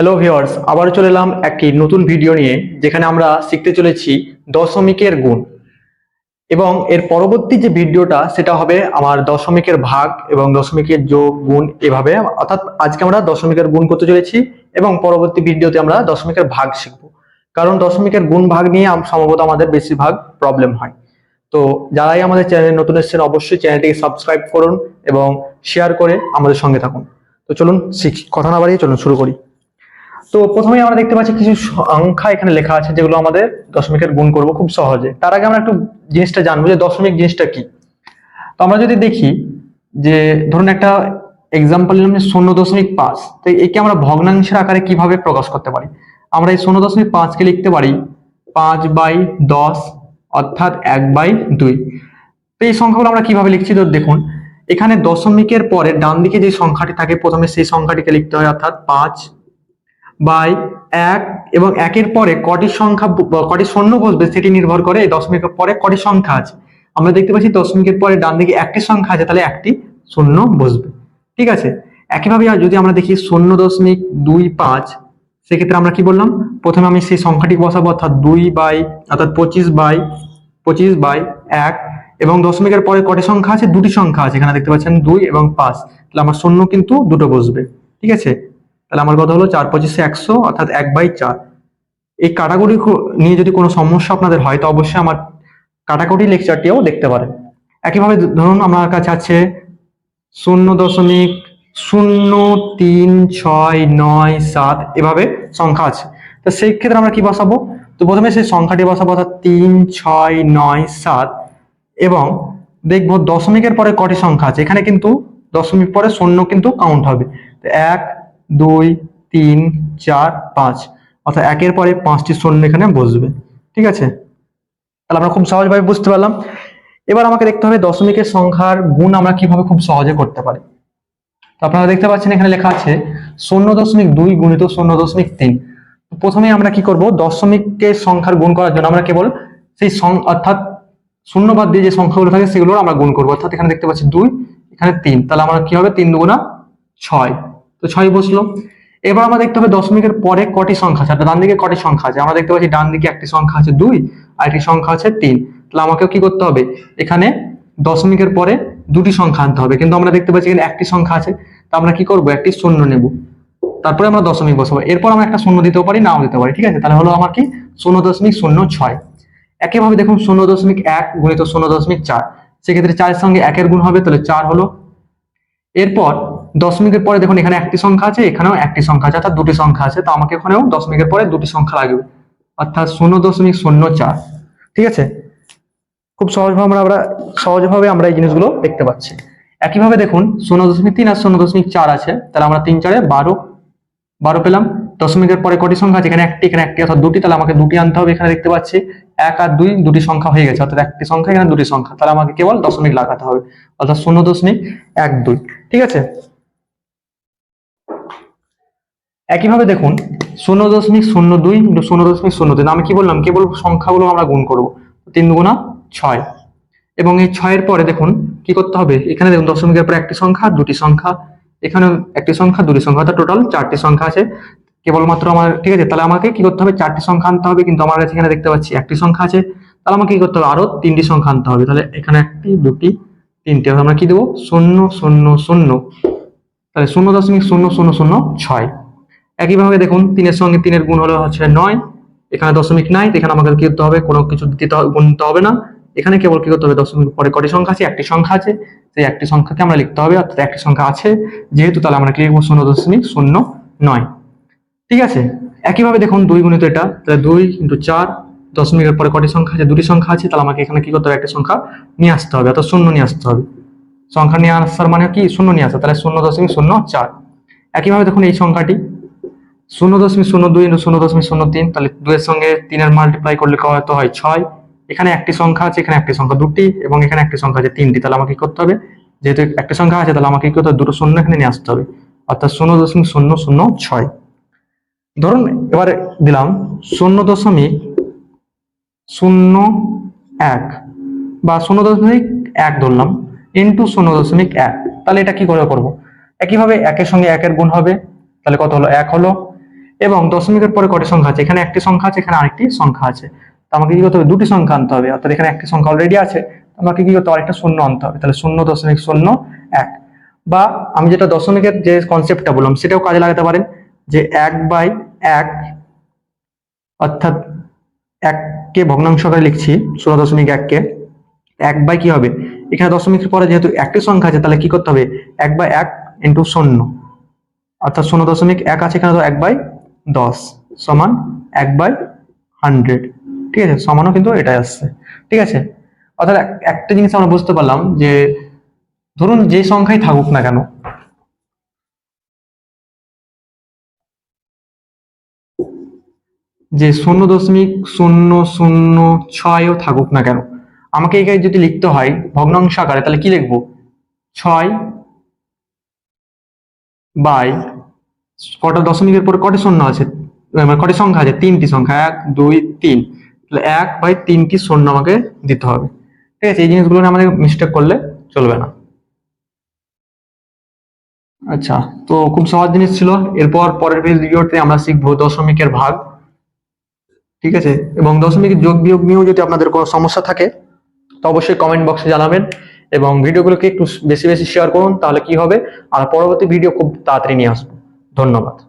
Hello viewers আবারও চলে এলাম একটি নতুন ভিডিও নিয়ে, যেখানে আমরা শিখতে চলেছি দশমিকের গুণ। এবং এর পরবর্তী যে ভিডিওটা সেটা হবে আমার দশমিকের ভাগ এবং দশমিকের যোগ, গুণ এভাবে। অর্থাৎ আজকে আমরা দশমিকের গুণ করতে চলেছি এবং পরবর্তী ভিডিওতে আমরা দশমিকের ভাগ শিখব। কারণ দশমিকের গুণ ভাগ নিয়ে সম্ভবত আমাদের বেশিরভাগ প্রবলেম হয়। তো যারাই আমাদের চ্যানেলে নতুন এসেছেন, অবশ্যই চ্যানেলটিকে সাবস্ক্রাইব করুন এবং শেয়ার করে আমাদের সঙ্গে থাকুন। তো চলুন শিখি, কথা না বাড়িয়ে চলুন, শুরু করি। তো প্রথমেই আমরা দেখতে পাচ্ছি কিছু সংখ্যা এখানে লেখা আছে যেগুলো আমাদের দশমিকের গুণ করব খুব সহজে। তার আগে আমরা একটু জিনিসটা জানব যে দশমিক জিনিসটা কি। তো আমরা যদি দেখি যে ধরুন একটা এক্সাম্পল নিলাম যে শূন্য দশমিক পাঁচ, তো একে আমরা ভগ্নাংশের আকারে কীভাবে প্রকাশ করতে পারি? আমরা এই শূন্য দশমিক পাঁচকে লিখতে পারি পাঁচ বাই দশ অর্থাৎ এক বাই দুই। তো এই সংখ্যাগুলো আমরা কীভাবে লিখছি? তো দেখুন, এখানে দশমিকের পরে ডান দিকে যে সংখ্যাটি থাকে, প্রথমে সেই সংখ্যাটিকে লিখতে হয় অর্থাৎ পাঁচ বাই এক এবং একের পরে কটি সংখ্যা কটি শূন্য বসবে সেটি নির্ভর করে এই দশমিকের পরে কটি সংখ্যা আছে। আমরা দেখতে পাচ্ছি দশমিকের পরে ডান দিকে একটি সংখ্যা আছে, তাহলে একটি শূন্য বসবে। ঠিক আছে? একইভাবে যদি আমরা দেখি শূন্য দশমিক দুই পাঁচ, সেক্ষেত্রে আমরা কি বললাম? প্রথমে আমি সেই সংখ্যাটি বসাবো, অর্থাৎ দুই বাই, অর্থাৎ পঁচিশ বাই পঁচিশ বাই এক এবং দশমিকের পরে কটি সংখ্যা আছে? দুটি সংখ্যা আছে। এখানে দেখতে পাচ্ছেন দুই এবং পাঁচ। তাহলে আমার শূন্য কিন্তু দুটো বসবে। ঠিক আছে? তাহলে আমার কথা হলো চার পঁচিশে একশো, অর্থাৎ এক বাই চার। এই কাটাকুটি নিয়ে যদি কোনো সমস্যা আপনাদের হয়, তো অবশ্যই আমার কাটাকুটি লেকচারটিও দেখতে পারেন। একইভাবে ধরুন আমার কাছে আছে শূন্য দশমিক শূন্য তিন ছয় নয় সাত, এভাবে সংখ্যা আছে। তো সেই ক্ষেত্রে আমরা কি বসাবো? তো প্রথমে সেই সংখ্যাটি বসাবো, অর্থাৎ তিন ছয় নয় সাত, এবং দেখব দশমিকের পরে কটি সংখ্যা আছে। এখানে কিন্তু দশমিক পরে শূন্য কিন্তু কাউন্ট হবে। এক দুই, তিন, চার, পাঁচ। অর্থাৎ একের পরে পাঁচটি শূন্য এখানে বসবে। ঠিক আছে? তাহলে আমরা খুব সহজভাবে বুঝতে পারলাম। এবার আমাকে দেখতে হবে দশমিকের সংখ্যার গুণ আমরা কীভাবে খুব সহজে করতে পারি। তো আপনারা দেখতে পাচ্ছেন এখানে লেখা আছে, শূন্য দশমিক দুই গুণিত শূন্য দশমিক তিন। প্রথমে আমরা কি করব? দশমিকের সংখ্যার গুণ করার জন্য আমরা কেবল সেই অর্থাৎ শূন্য বাদ দিয়ে যে সংখ্যাগুলো থাকে সেগুলো আমরা গুণ করব। অর্থাৎ এখানে দেখতে পাচ্ছি দুই, এখানে তিন। তাহলে আমরা কি হবে? তিন দুগুণা ছয়। তো ছয় বসল। এবার আমরা দেখতে হবে দশমিকের পরে কটি সংখ্যা আছে। ডান দিকে কটি সংখ্যা আছে। আমরা দেখতে পাচ্ছি ডান দিকে একটি সংখ্যা আছে দুই, আর একটি সংখ্যা আছে তিন। তাহলে আমাকেও কি করতে হবে? এখানে দশমিকের পরে দুটি সংখ্যা আনতে হবে। কিন্তু আমরা দেখতে পাচ্ছি এখানে একটি সংখ্যা আছে। তো আমরা কি করব? একটি শূন্য নেব। তারপরে আমরা দশমিক বসাবো। এরপর আমরা একটা শূন্য দিতেও পারি, নাও দিতে পারি। ঠিক আছে? তাহলে হলো আমার কি? শূন্য দশমিক শূন্য ছয়। একইভাবে দেখুন শূন্য দশমিক এক গুণিত শূন্য দশমিক চার। সেক্ষেত্রে চারের সঙ্গে একের গুণ হবে, তাহলে চার হলো। এরপর দশমিকের পরে দেখুন এখানে একটি সংখ্যা আছে, এখানেও একটি সংখ্যা আছে, অর্থাৎ দুটি সংখ্যা আছে। তো আমাকে এখানেও দশমিকের পরে দুটি সংখ্যা লাগবে, অর্থাৎ শূন্য দশমিক শূন্য চার। ঠিক আছে? খুব সহজভাবে আমরা আমরা সহজভাবে আমরা এই জিনিসগুলো দেখতে পাচ্ছি। একইভাবে দেখুন, শূন্য দশমিক তিন আর শূন্য দশমিক চার আছে। তাহলে আমরা তিন চারে বারো বারো পেলাম। দশমিকের পরে কটি সংখ্যা আছে? এখানে একটি এখানে একটি, অর্থাৎ দুটি। তাহলে আমাকে দুটি আনতে হবে এখানে দেখতে পাচ্ছি। এক আর দুই, দুটি সংখ্যা হয়ে গেছে, অর্থাৎ একটি সংখ্যা, এখানে দুটি সংখ্যা। তাহলে আমাকে কেবল দশমিক লাগাতে হবে, অর্থাৎ শূন্য দশমিক এক দুই। ঠিক আছে? একইভাবে দেখুন, শূন্য দশমিক শূন্য দুই ইন্টু শূন্য দশমিক শূন্য তিন। আমি কি বললাম? কেবল সংখ্যাগুলো আমরা গুণ করব। তিন দুগুণা ছয়। এবং এই ছয়ের পরে দেখুন, কি করতে হবে? এখানে দেখুন, দশমিকের পরে একটি সংখ্যা, দুটি সংখ্যা। এখানে একটি সংখ্যা, দুটি সংখ্যা, অর্থাৎ টোটাল চারটি সংখ্যা আছে। কেবলমাত্র আমার ঠিক আছে? তাহলে আমাকে কি করতে হবে? চারটি সংখ্যা আনতে হবে, কিন্তু আমার কাছে এখানে দেখতে পাচ্ছি একটি সংখ্যা আছে। তাহলে আমাকে কি করতে হবে? আরও তিনটি সংখ্যা আনতে হবে। তাহলে এখানে একটি, দুটি, তিনটি। আমরা কি দেবো? শূন্য শূন্য শূন্য। তাহলে শূন্য দশমিক শূন্য শূন্য শূন্য, ছয়। একইভাবে দেখুন, তিনের সঙ্গে তিনের গুণ হলো হচ্ছে নয়। এখানে দশমিক নাই এখানে আমাকে কি করতে হবে? কোনো কিছু দিতে গুণ দিতে হবে না। এখানে কেবল কি করতে হবে? দশমিক পরে কটি সংখ্যা আছে? একটি সংখ্যা আছে। সেই একটি সংখ্যাকে আমরা লিখতে হবে, অর্থাৎ একটি সংখ্যা আছে। যেহেতু তাহলে আমরা কি লিখব? শূন্য দশমিক শূন্য নয়। ঠিক আছে? একইভাবে দেখুন, দুই গুণিত এটা, তাহলে দুই ইন্টু চার, দশমিকের পরে কটি সংখ্যা আছে? দুটি সংখ্যা আছে। তাহলে আমাকে এখানে কি করতে হবে? একটা সংখ্যা নিয়ে আসতে হবে, অর্থাৎ শূন্য নিয়ে আসতে হবে। সংখ্যা নিয়ে আসার মানে কি? শূন্য নিয়ে আসা। তাহলে শূন্য দশমিক শূন্য চার। একইভাবে দেখুন এই সংখ্যাটি। শূন্য দশমিক শূন্য দুই ইন্টু শূন্য দশমিক শূন্য তিন, তাহলে দুইয়ের সঙ্গে তিনের মাল্টিপ্লাই করলে কত হয়? ছয়। এখানে একটি সংখ্যা আছে, এখানে একটি সংখ্যা দুটি, এবং এখানে একটি সংখ্যা আছে তিনটি। তাহলে আমাকে কি করতে হবে? যেহেতু একটি সংখ্যা আছে, তাহলে আমাকে কি করতে হবে? দুটো শূন্য এখানে নিয়ে আসতে হবে। অর্থাৎ শূন্য দশমিক শূন্য শূন্য ছয়। ধরুন, এবারে দিলাম শূন্য দশমিক শূন্য এক বা শূন্য দশমিক এক ধরলাম ইন্টু শূন্য দশমিক এক। তাহলে এটা কি করে করব? একইভাবে একের সঙ্গে একের গুণ হবে, তাহলে কত হলো? এক হলো এবং দশমিকের পরে কটি সংখ্যা আছে? এখানে একটি সংখ্যা আছে, এখানে আরেকটি সংখ্যা আছে। তো আমাকে কি করতে হবে? দুটি সংখ্যা আনতে হবে। অর্থাৎ এখানে একটি সংখ্যা অলরেডি আছে। আমাকে কি করতে হবে? আরেকটা শূন্য আনতে হবে। তাহলে শূন্য দশমিক শূন্য এক। বা আমি যেটা দশমিকের যে কনসেপ্টটা বললাম, সেটাও কাজে লাগাতে পারেন। যে এক বাই এক, অর্থাৎ এককে ভগ্নাংশ করে লিখছি, ষোলো দশমিক এককে এক বাই কি হবে? এখানে দশমিকের পরে যেহেতু একটি সংখ্যা আছে, তাহলে কি করতে হবে? এক বাই এক ইন্টু শূন্য। অর্থাৎ শূন্য দশমিক এক আছে, এখানে তো এক বাই দশ সমান এক বাই হান্ড্রেড। ঠিক আছে? সমানও কিন্তু এটাই আসছে। ঠিক আছে? অর্থাৎ একটা জিনিস আমরা বুঝতে পারলাম যে ধরুন যে সংখ্যাই থাকুক না কেন, যে শূন্য দশমিক শূন্য শূন্য ছয়ও থাকুক না কেন, আমাকে এখানে যদি লিখতে হয় ভগ্নাংশ আকারে, তাহলে কি লিখব? ছয় বাই কটা দশমিকের পরে কটি শূন্য আছে? মানে কটি সংখ্যা আছে? তিনটি সংখ্যা, এক, দুই, তিন। তাহলে এক বাই তিনটি শূন্য আমাকে দিতে হবে। ঠিক আছে, এই জিনিসগুলো আমাদের মিস্টেক করলে চলবে না। আচ্ছা তো খুব সহজ জিনিস ছিল। এরপর পরের ভিডিওতে আমরা শিখব দশমিকের ভাগ। ঠিক আছে? এবং দশমিকের যোগ বিয়োগ নিয়েও যদি আপনাদের কোনো সমস্যা থাকে, তো অবশ্যই কমেন্ট বক্সে জানাবেন। এবং ভিডিওগুলোকে একটু বেশি বেশি শেয়ার করুন, তাহলে কি হবে? আর পরবর্তী ভিডিও খুব তাড়াতাড়ি নিয়ে আসব। ধন্যবাদ।